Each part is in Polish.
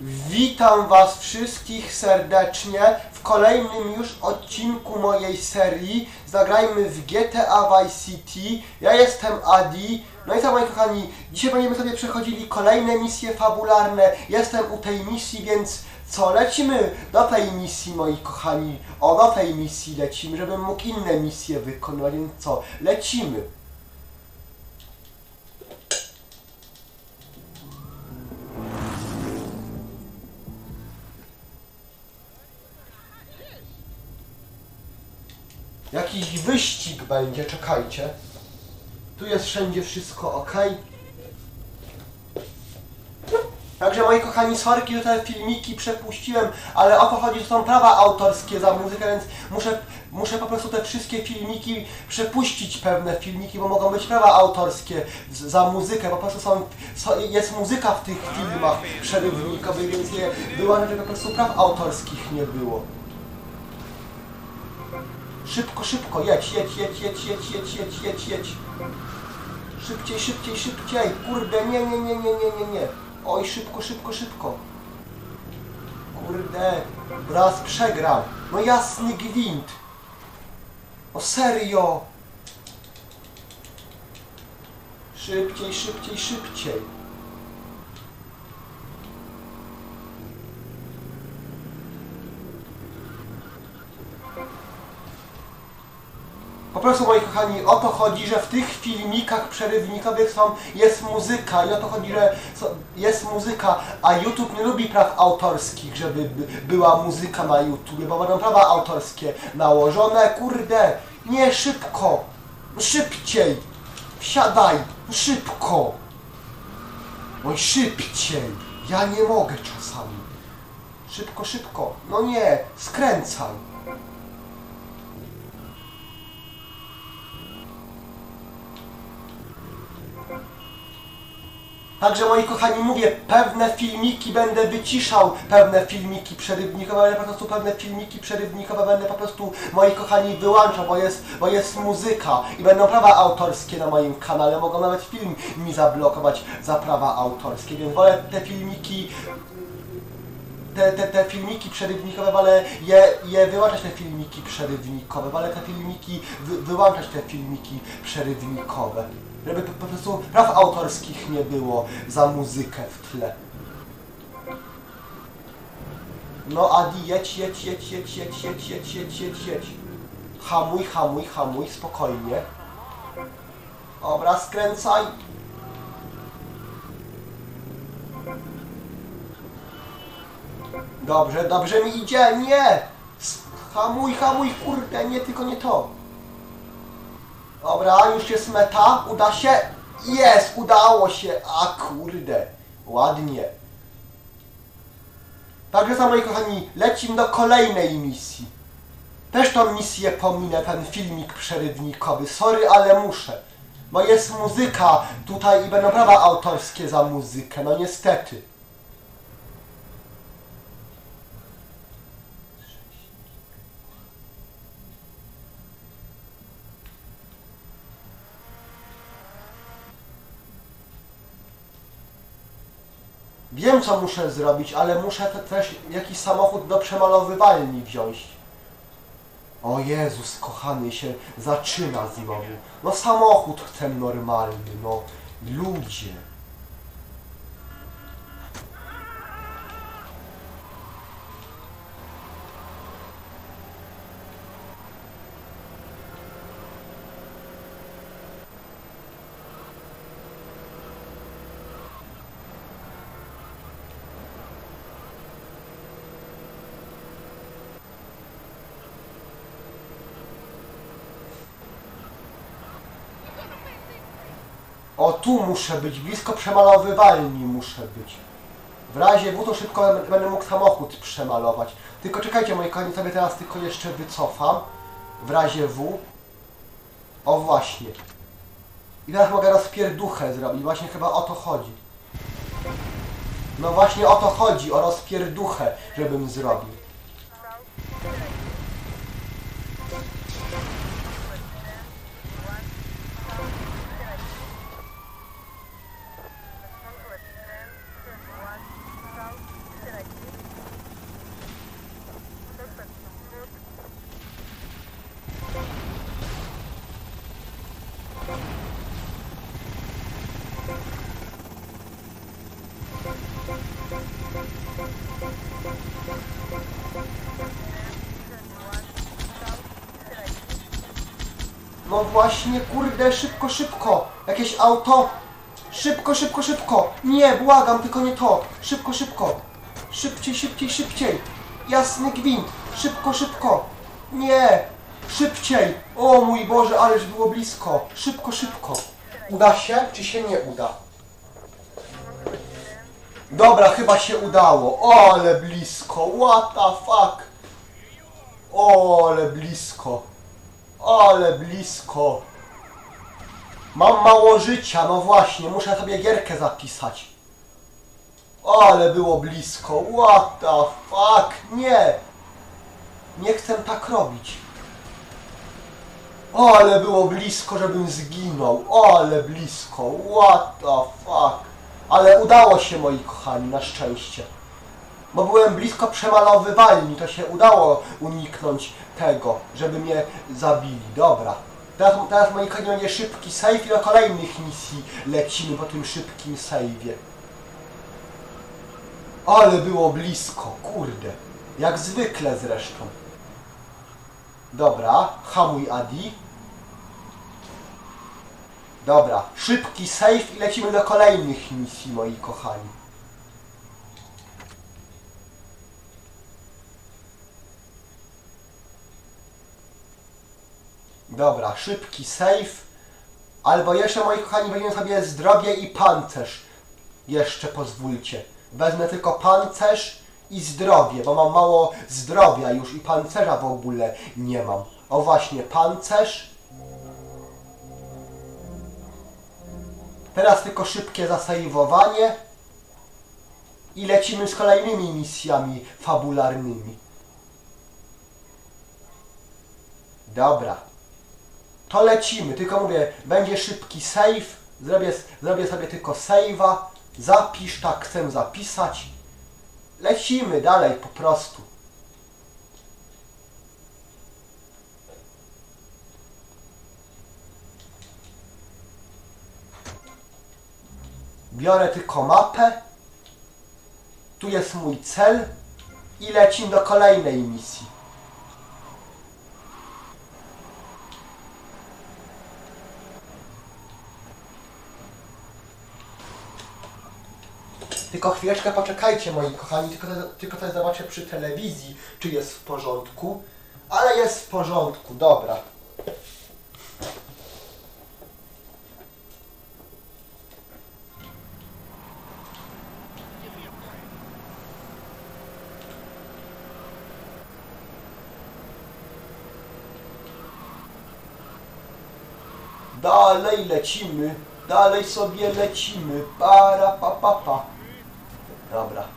Witam Was wszystkich serdecznie w kolejnym już odcinku mojej serii Zagrajmy w GTA Vice City. Ja jestem Adi. No i co moi kochani, dzisiaj będziemy sobie przechodzili kolejne misje fabularne. Jestem u tej misji, więc co, lecimy do tej misji moi kochani. O, do tej misji lecimy, żebym mógł inne misje wykonywać, więc co, lecimy. Wyścig będzie, czekajcie. Tu jest wszędzie wszystko ok. Także moi kochani, sorki, że te filmiki przepuściłem, ale o to chodzi, że są prawa autorskie za muzykę, więc muszę, muszę po prostu te wszystkie filmiki przepuścić pewne filmiki, bo mogą być prawa autorskie za muzykę, po prostu są, jest muzyka w tych filmach przerywnikowych, więc je była, żeby po prostu praw autorskich nie było. Szybko, szybko, jedź, jedź, jedź, jedź, jedź, jedź, jedź, jedź, jedź. Szybciej, szybciej, szybciej. Kurde, nie, nie, nie, nie, nie, nie, nie. Oj, szybko, szybko, szybko. Kurde, raz przegram. No jasny gwint. O serio. Szybciej, szybciej, szybciej. Po prostu moi kochani, o to chodzi, że w tych filmikach przerywnikowych są, jest muzyka i o to chodzi, że so, jest muzyka, a YouTube nie lubi praw autorskich, żeby by, była muzyka na YouTube, bo będą prawa autorskie nałożone, kurde, nie szybko, szybciej, wsiadaj, szybko, oj szybciej, ja nie mogę czasami, szybko, szybko, no nie, skręcaj. Także moi kochani, mówię, pewne filmiki będę wyciszał, pewne filmiki przerywnikowe, ale po prostu pewne filmiki przerywnikowe będę po prostu, moi kochani, wyłączał, bo jest, bo jest muzyka i będą prawa autorskie na moim kanale, mogą nawet film mi zablokować za prawa autorskie, więc wolę te filmiki te, te, te filmiki przerywnikowe, ale je, je wyłączać te filmiki przerywnikowe, ale te filmiki, wy, wyłączać te filmiki przerywnikowe. Żeby po, prostu praw autorskich nie było za muzykę w tle. No Adi, jedź, jedź, jedź, jedź, jedź, jedź, jedź, jedź, jedź, jedź. Hamuj, hamuj, hamuj, spokojnie. Dobra, skręcaj. Dobrze, dobrze mi idzie, nie! Hamuj, hamuj, kurde, nie, tylko nie to. Dobra, już jest meta, uda się? Jest, udało się, a kurde, ładnie. Także za moi kochani, lecimy do kolejnej misji. Też tą misję pominę, ten filmik przerywnikowy, sorry, ale muszę. Bo jest muzyka tutaj i będą prawa autorskie za muzykę, no niestety. Wiem, co muszę zrobić, ale muszę te, też jakiś samochód do przemalowywalni wziąć. O Jezus, kochany, się zaczyna znowu. No samochód chcę normalny, no. Ludzie. O, tu muszę być, blisko przemalowywalni muszę być. W razie W to szybko będę- mógł samochód przemalować. Tylko czekajcie, moi kochani, sobie teraz tylko jeszcze wycofam. W razie W. O, właśnie. I teraz mogę rozpierduchę zrobić. Właśnie chyba o to chodzi. No właśnie o to chodzi, o rozpierduchę, żebym zrobił. No właśnie, kurde, szybko, szybko. Jakieś auto. Szybko, szybko, szybko. Nie, błagam, tylko nie to. Szybko, szybko. Szybciej, szybciej, szybciej. Jasny gwint. Szybko, szybko. Nie. Szybciej. O mój Boże, ależ było blisko. Szybko, szybko. Uda się, czy się nie uda? Dobra, chyba się udało. O, ale blisko. What the fuck? O, ale blisko. Ale blisko. Mam mało życia, no właśnie, muszę sobie gierkę zapisać. Ale było blisko. What the fuck? Nie. Nie chcę tak robić. Ale było blisko, żebym zginął. Ale blisko. What the fuck? Ale udało się, moi kochani, na szczęście. Bo byłem blisko przemalowywalni, to się udało uniknąć tego, żeby mnie zabili. Dobra. Teraz, teraz moi kochani, będzie szybki save i do kolejnych misji lecimy po tym szybkim save'ie. Ale było blisko, kurde. Jak zwykle zresztą. Dobra, hamuj Adi. Dobra, szybki save i lecimy do kolejnych misji, moi kochani. Dobra, szybki save. Albo jeszcze, moi kochani, weźmiemy sobie zdrowie i pancerz. Jeszcze pozwólcie. Wezmę tylko pancerz i zdrowie, bo mam mało zdrowia już i pancerza w ogóle nie mam. O właśnie, pancerz. Teraz tylko szybkie zasejwowanie. I lecimy z kolejnymi misjami fabularnymi. Dobra. To lecimy, tylko mówię, będzie szybki save. Zrobię, zrobię sobie tylko save'a. Zapisz, tak chcę zapisać. Lecimy dalej po prostu. Biorę tylko mapę. Tu jest mój cel. I lecimy do kolejnej misji. Tylko chwileczkę poczekajcie moi kochani, tylko, tylko też zobaczę przy telewizji, czy jest w porządku. Ale jest w porządku, dobra. Dalej lecimy, dalej sobie lecimy, para pa pa pa. Dobra.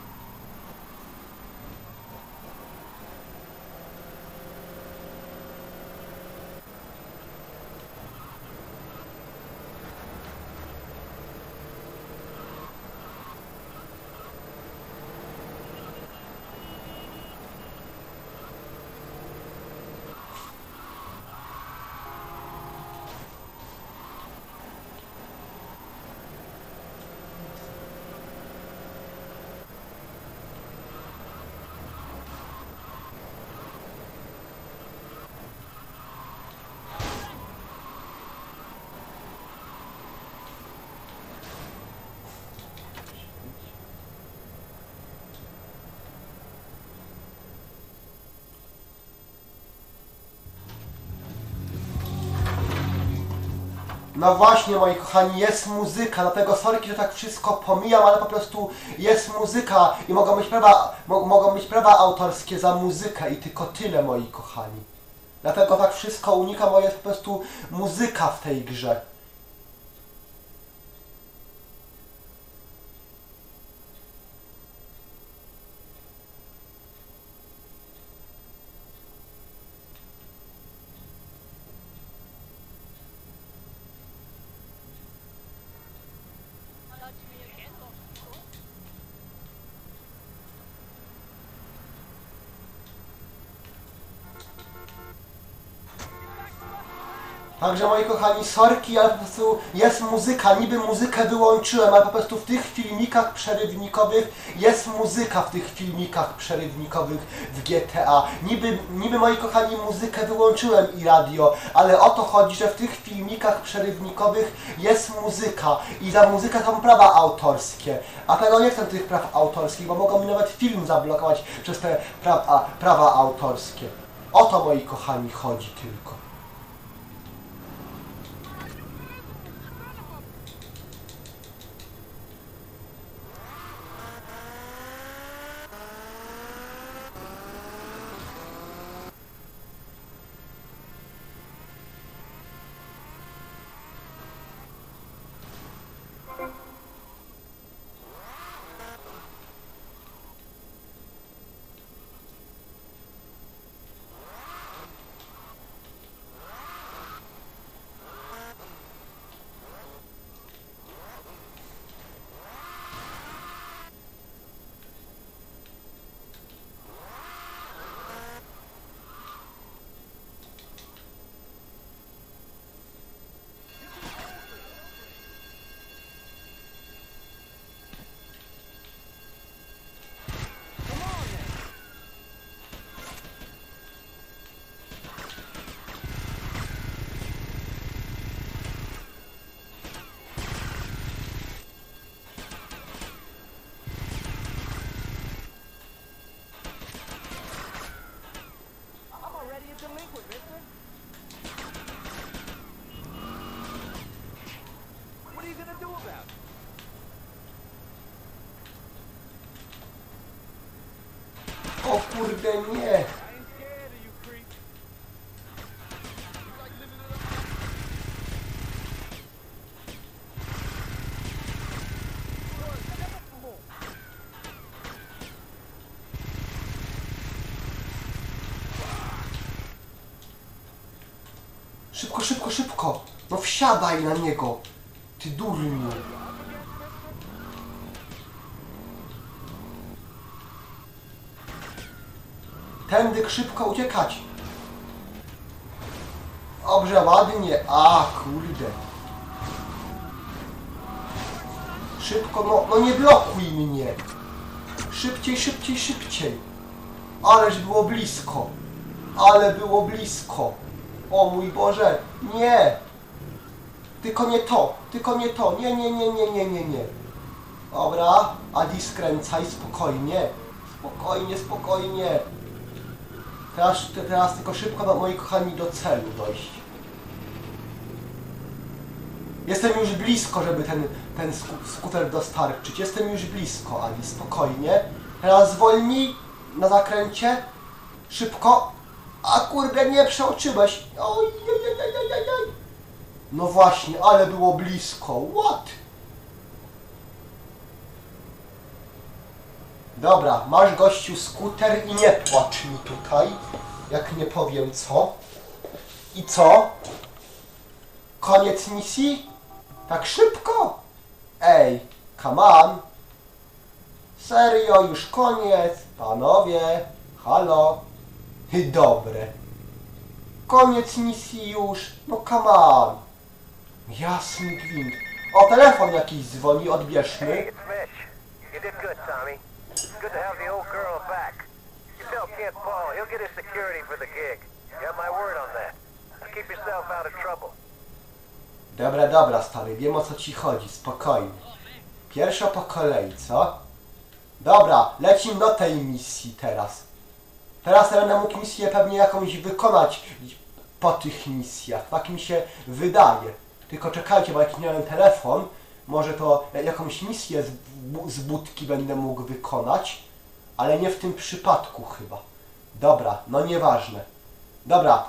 No właśnie, moi kochani, jest muzyka, dlatego sorki, że tak wszystko pomijam, ale po prostu jest muzyka i mogą być prawa, mo, mogą być prawa autorskie za muzykę i tylko tyle, moi kochani. Dlatego tak wszystko unikam, bo jest po prostu muzyka w tej grze. Także moi kochani, sorki, ale po prostu jest muzyka, niby muzykę wyłączyłem, ale po prostu w tych filmikach przerywnikowych jest muzyka w tych filmikach przerywnikowych w GTA. Niby, niby moi kochani, muzykę wyłączyłem i radio, ale o to chodzi, że w tych filmikach przerywnikowych jest muzyka i za muzykę są prawa autorskie. A tego nie chcę tych praw autorskich, bo mogą mi nawet film zablokować przez te prawa, prawa autorskie. O to moi kochani chodzi tylko. I'm already a delinquent, mister. What are you gonna do about it? O kurde nie! I ain't scared of you, creep. You like living it up? Boy, step up some more. Szybko, szybko, szybko! No wsiadaj na niego! Ty durniu! Szybko uciekać! Dobrze, ładnie. A, kurde. Szybko, no, no nie blokuj mnie. Szybciej, szybciej, szybciej. Ależ było blisko. Ale było blisko. O mój Boże, nie! Tylko nie to, tylko nie to. Nie, nie, nie, nie, nie, nie, nie. Dobra, Adi skręcaj spokojnie. Spokojnie, spokojnie. Teraz, te- teraz tylko szybko, moi kochani, do celu dojść. Jestem już blisko, żeby ten, ten sku- skuter dostarczyć. Jestem już blisko, Adi, spokojnie. Teraz zwolnij na zakręcie. Szybko. A kurde, nie przeoczyłeś. Oj, oj, oj, oj, oj, oj. No właśnie, ale było blisko. What? Dobra, masz gościu skuter i nie płacz mi tutaj, jak nie powiem co. I co? Koniec misji? Tak szybko? Ej, come on. Serio, już koniec. Panowie, halo. Dobre. Koniec misji już. No come on. Jasny gwint. O, telefon jakiś dzwoni, odbierzmy. Hey, it's Mitch. You did good, Tommy. Good to have the old girl back. You tell Kid Paul, he'll get his security for the gig. You have my word on that. Now keep yourself out of trouble. Dobra, dobra, stary, wiem o co ci chodzi, spokojnie. Pierwsza po kolei, co? Dobra, lecimy do tej misji teraz. Teraz będę mógł misję pewnie jakąś wykonać po tych misjach. Tak mi się wydaje. Tylko czekajcie, bo jak miałem telefon, może to jakąś misję z, bu- z budki będę mógł wykonać, ale nie w tym przypadku chyba. Dobra, no nieważne. Dobra,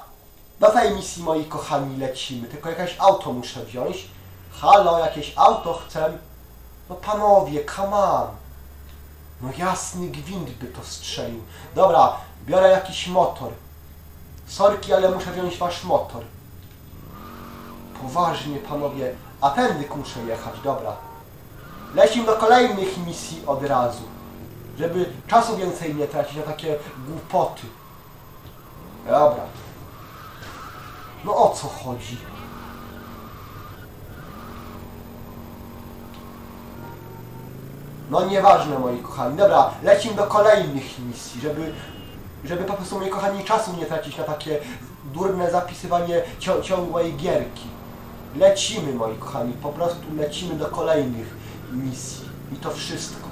do tej misji, moi kochani, lecimy. Tylko jakieś auto muszę wziąć. Halo, jakieś auto chcę. No panowie, come on. No jasny gwint by to strzelił. Dobra, biorę jakiś motor. Sorki, ale muszę wziąć wasz motor. Poważnie, panowie. A tędy muszę jechać, dobra. Lecimy do kolejnych misji od razu. Żeby czasu więcej nie tracić na takie głupoty. Dobra. No o co chodzi? No nieważne moi kochani. Dobra, lecimy do kolejnych misji, żeby, żeby po prostu moi kochani czasu nie tracić na takie durne zapisywanie cią ciągłej gierki. Lecimy moi kochani, po prostu lecimy do kolejnych misji. I to wszystko.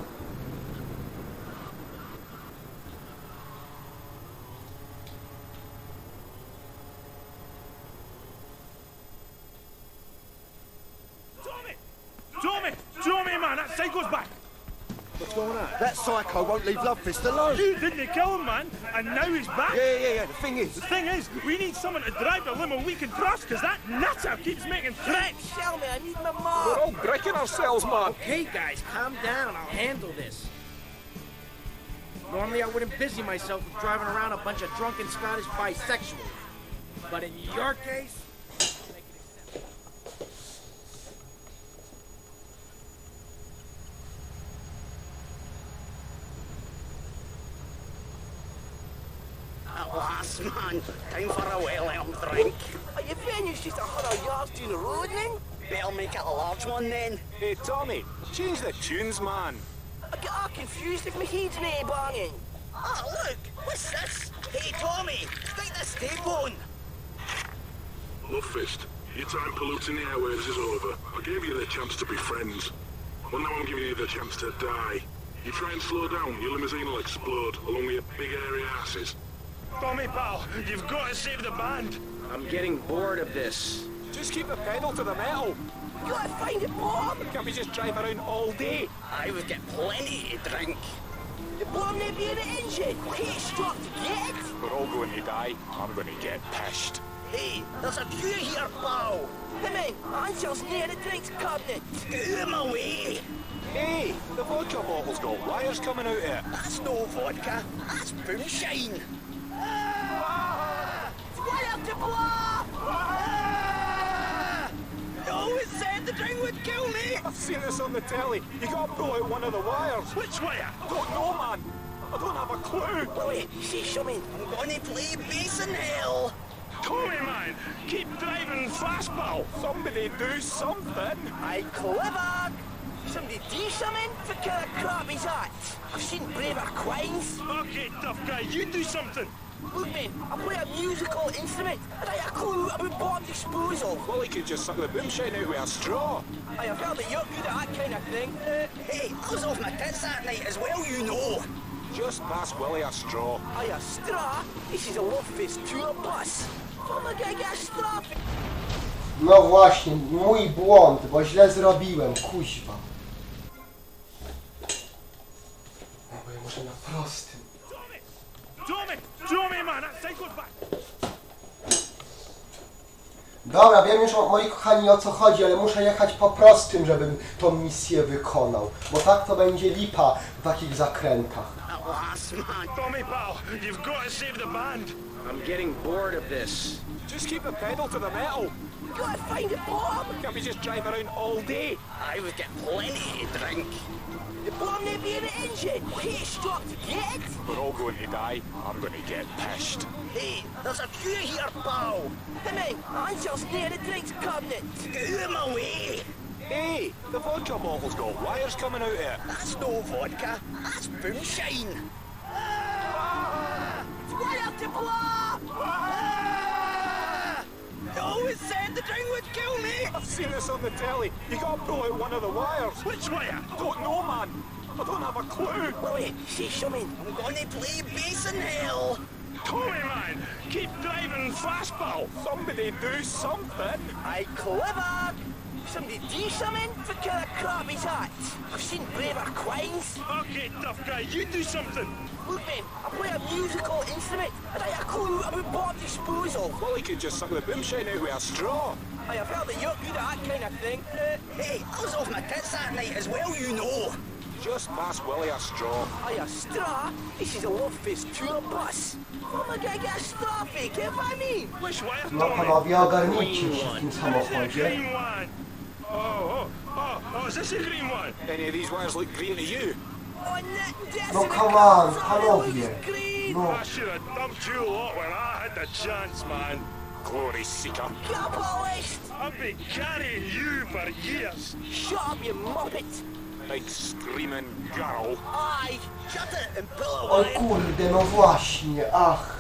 That psycho won't leave Lovefist alone. You didn't kill him, man! And now he's back! Yeah, yeah, yeah. The thing is, The thing is, we need someone to drive the limo we can trust, because that nutter keeps making threats! Tell me, I need my mom. we're all breaking ourselves, man. Okay, guys, calm down. I'll handle this. Normally, I wouldn't busy myself with driving around a bunch of drunken Scottish bisexuals. But in your case, At man. Time for a well-earned drink. are you finished just a hundred yards down the road, then? Better make it a large one then. Hey, Tommy, change the tunes, man. I get all confused if my head's nae banging. Ah, look! What's this? Hey, Tommy, stick this tape on. Lovefist, your time polluting the airwaves is over. I gave you the chance to be friends. Well, now I'm giving you the chance to die. You try and slow down, your limousine will explode, along with your big airy asses. Tommy, pal, you've got to save the band! I'm getting bored of this. Just keep the pedal to the metal. You gotta find it, Bob. Can't we just drive around all day? I would get plenty to drink. The bomb may be in the engine. Hey, stop to get it. We're all going to die. I'm going to get pissed. Hey, there's a queue here, pal. Come in, Ansel's near the drinks cabinet. Get out away. Hey, the vodka bottle's got wires coming out of it. That's no vodka. That's moonshine. What up to blow? No, it said the drink would kill me. I've seen this on the telly. You gotta pull out one of the wires. Which wire? Don't know, man. I don't have a clue. Wait, say something. I'm gonna play bass in hell. Tommy, man! Keep driving fast, pal! Somebody do something. I clever. Somebody do something for kind of crap is that? I've seen braver queens. Okay, tough guy, you do something! Look, man, I play a musical instrument, and I have a clue about Bob's disposal. Well, he could just suck the boomshine out with a straw. I have heard that you're good at that kind of thing. Uh, Hey, I was off my tits that night as well, you know. Just pass Willie a straw. I a straw. This is a love fist tour bus. Oh my god, get a straw. No właśnie, mój błąd, bo źle zrobiłem, kuźwa. No bo ja muszę na prostym. Dobra, wiem już moi kochani o co chodzi, ale muszę jechać po prostym, żebym tą misję wykonał. Bo tak to będzie lipa w takich zakrętach. At last, man. Tommy, pal, you've got to save the band! I'm getting bored of this. Just keep the pedal to the metal. You gotta find it, Bob. Can't we just drive around all day? I would get plenty to drink. The bomb may be in the engine. Hey, stop to get it. We're all going to die. I'm going to get pissed. Hey, there's a queue here, pal. Come in, Ansel's near the drinks cabinet. Get out of my way. Hey, the vodka bottle's got wires coming out of it. That's no vodka. That's moonshine. What up to blow? No, it said the drink would kill me. I've seen this on the telly. You gotta pull out one of the wires. Which wire? Don't know, man. I don't have a clue. Wait, say something. I'm gonna play bass in hell. Tommy, man! Keep driving fast, pal! Somebody do something. I clever. Somebody do something for kind of crap is that? I've seen braver quines. Okay, tough guy, you do something! Look, man, I play a musical instrument, and I have a clue about Bob's disposal. Well, he could just suck the boomshine out with a straw. I have heard that you're good at that kind of thing. Uh, Hey, I was off my tits that night as well, you know. Just pass Willie a straw. I a straw. This is a love fist tour bus. Oh my god, get a straw fake, if I mean. Which wire, No Tommy? panowie, ogarnijcie się w tym Where's the samochodzie. green one? Oh, Oh, oh, oh, oh, is this the green one? Any of these wires look green to you? Oh, No come on, come so it looks green. No, I should have dumped you lot when I had the chance, man. Glory seeker. Get polished! I've been carrying you for years. Shut up, you muppet! Big screaming girl. Aye! Shut it and pull away. O away! kurde, no właśnie, ach.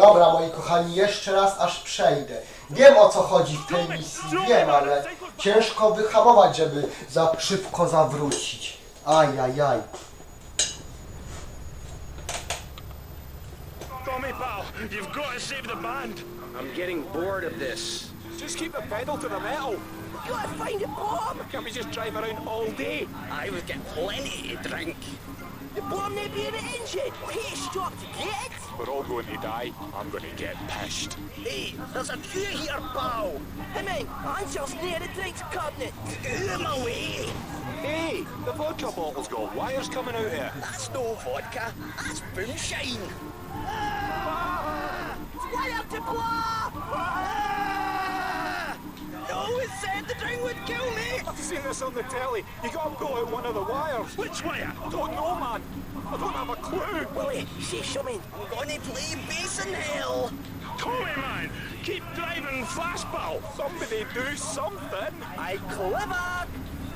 Dobra, moi kochani, jeszcze raz aż przejdę. Wiem o co chodzi w tej misji, wiem, ale ciężko wyhamować, żeby za szybko zawrócić. Ajajaj. Tommy, pal, you've got to save the band. I'm getting bored of this. Just keep the pedal to the metal. You gotta find a bomb! Can't we just drive around all day? I was getting plenty to drink. The bomb may be in the engine! Hey, stop to get it! We're all going to die. I'm going to get pissed. Hey, there's a queue here, pal. Hey man, Ansel's near the drinks cabinet! Get away. Hey, the vodka bottle's got wires coming out here. That's no vodka. That's moonshine. Ah! Why have to blow? Ah! No, it said the drink would kill me. I've seen this on the telly. You got to pull out one of the wires. Which wire? I don't know, man. I don't have a clue. Willie, eh, say something. I'm gonna play bass in hell. Tommy, man, keep driving fast, pal. Somebody do something. I clever!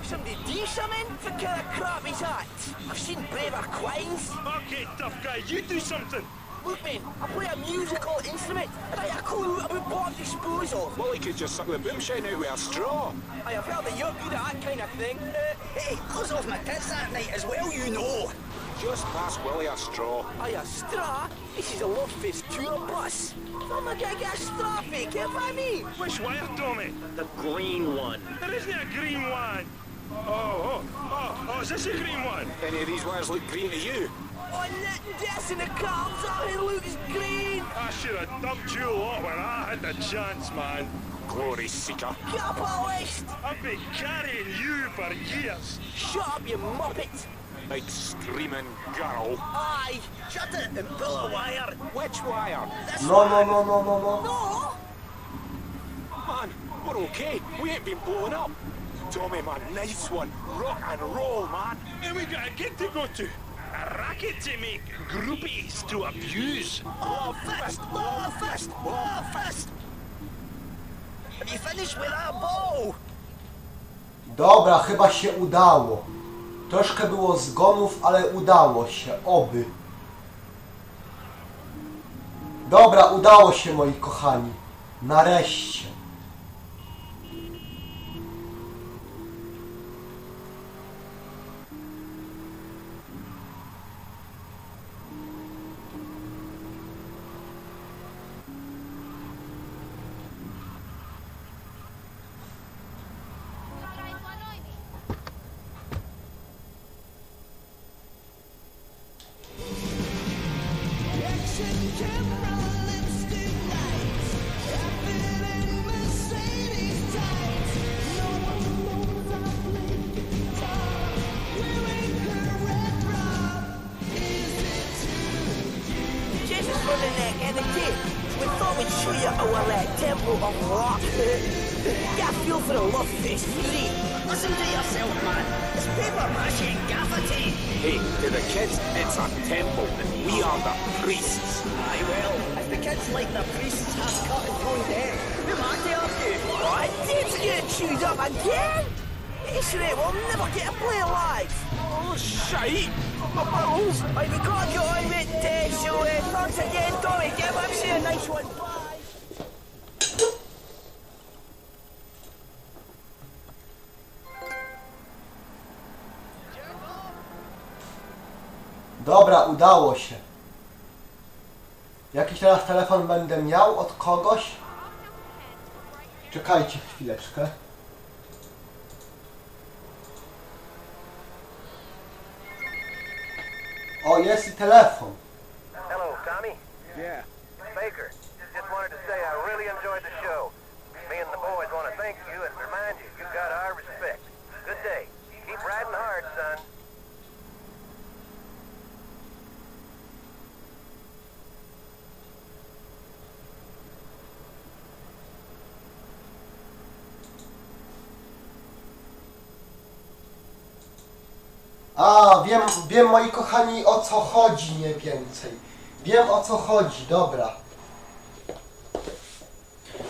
Somebody do something for kind of crap is that? I've seen braver quines. Okay, tough guy, you do something. Look, man, I play a musical instrument, and I have a clue about bomb disposal. Well, he could just suck the boomshine out with a straw. I have heard that you're good at that kind of thing. Uh, Hey, close off my tits that night as well, you know. Just pass Willie a straw. I a straw? This is a love fist tour bus. I'm gonna get a straw fake, if I mean. Which wire, Tommy? The green one. There isn't a green one. Oh, oh, oh, oh, is this a green one? Any of these wires look green to you? On that desk in the car, oh, it looks green. I should have dumped you a lot when I had the chance, man. Glory seeker. Get polished. I've been carrying you for years. Shut up, you muppet. Big screaming girl. Aye. Shut it and pull a wire. Which wire? This No, no, one. no, no, no, no. No. Man, we're okay. We ain't been blown up. Tommy, man, nice one. Rock and roll, man. And we got a gig to go to. Groupies to abuse. Oh. Oh, fist. Oh, fist. Have you finished with that ball? Dobra, chyba się udało. Troszkę było zgonów, ale udało się, oby. Dobra, udało się moi kochani. Nareszcie. Temple of rock. Get a feel for the love really. Listen to yourself, man. It's paper mache and gaffer tape. Hey, to the kids, it's a temple, and we are the priests. Aye, well, if the kids like the priests half cut and toned dead, who am I to argue? What? Dave's getting chewed up again? It's right, we'll never get to play live. Oh, shite! My balls! Right, we gotta get on with it, so uh, thanks again, Tommy. Give us a nice one. Dobra, udało się. Jakiś teraz telefon będę miał od kogoś? Czekajcie chwileczkę. O, jest i telefon. Hello, Tommy? Yeah. Baker. Just wanted to say I really enjoyed the show. Me and the boys want to thank you and remind you you got our respect. Good day. Keep riding hard, son. A, wiem, wiem moi kochani o co chodzi nie więcej. Wiem o co chodzi, dobra.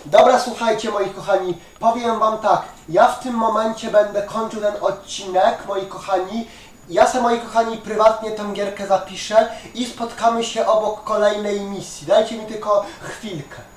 Dobra, słuchajcie moi kochani, powiem wam tak, ja w tym momencie będę kończył ten odcinek, moi kochani. Ja sobie, moi kochani, prywatnie tę gierkę zapiszę i spotkamy się obok kolejnej misji. Dajcie mi tylko chwilkę.